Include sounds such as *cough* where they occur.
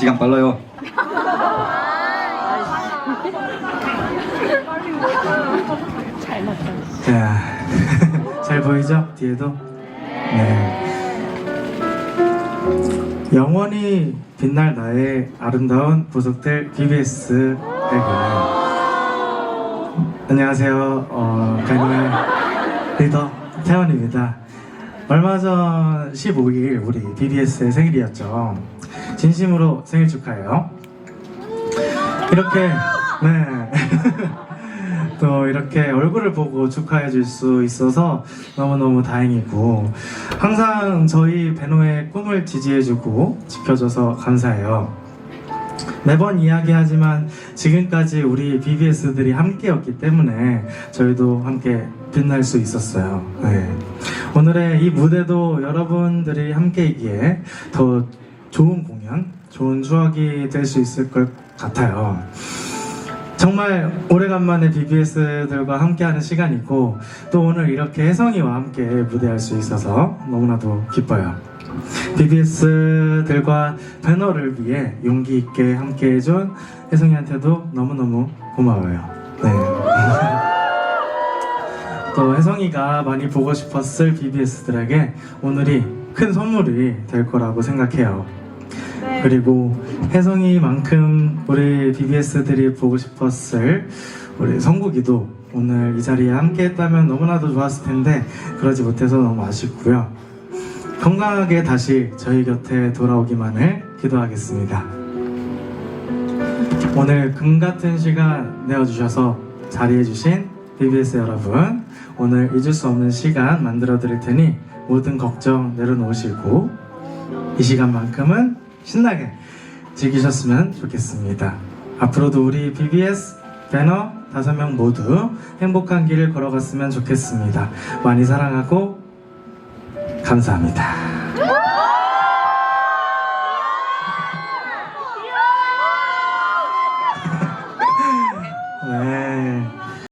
그냥 빨라요. 자, *laughs* 잘 보이죠? 뒤에도? 네. 영원히 빛날 나의 아름다운 보석들 BBS 배그. 안녕하세요. 어, 배그의 리더 태원입니다. 얼마 전 15일 우리 BBS의 생일이었죠. 진심으로 생일 축하해요. 이렇게 네. *laughs* 또 이렇게 얼굴을 보고 축하해 줄 수 있어서 너무너무 다행이고 항상 저희 배노의 꿈을 지지해 주고 지켜줘서 감사해요. 매번 이야기하지만 지금까지 우리 BBS들이 함께였기 때문에 저희도 함께 빛날 수 있었어요. 네. 오늘의 이 무대도 여러분들이 함께이기에 더 좋은 공연, 좋은 추억이 될 수 있을 것 같아요. 정말 오래간만에 BBS들과 함께하는 시간이고 또 오늘 이렇게 혜성이와 함께 무대할 수 있어서 너무나도 기뻐요. BBS들과 배너를 위해 용기 있게 함께해준 혜성이한테도 너무너무 고마워요. 네. *laughs* 또 혜성이가 많이 보고 싶었을 BBS들에게 오늘이 큰 선물이 될 거라고 생각해요. 그리고 혜성이만큼 우리 BBS들이 보고 싶었을 우리 성국이도 오늘 이 자리에 함께 했다면 너무나도 좋았을 텐데 그러지 못해서 너무 아쉽고요. 건강하게 다시 저희 곁에 돌아오기만을 기도하겠습니다. 오늘 금 같은 시간 내어주셔서 자리해주신 BBS 여러분, 오늘 잊을 수 없는 시간 만들어 드릴 테니 모든 걱정 내려놓으시고 이 시간만큼은 신나게 즐기셨으면 좋겠습니다. 앞으로도 우리 BBS 배너 다섯 명 모두 행복한 길을 걸어갔으면 좋겠습니다. 많이 사랑하고 감사합니다.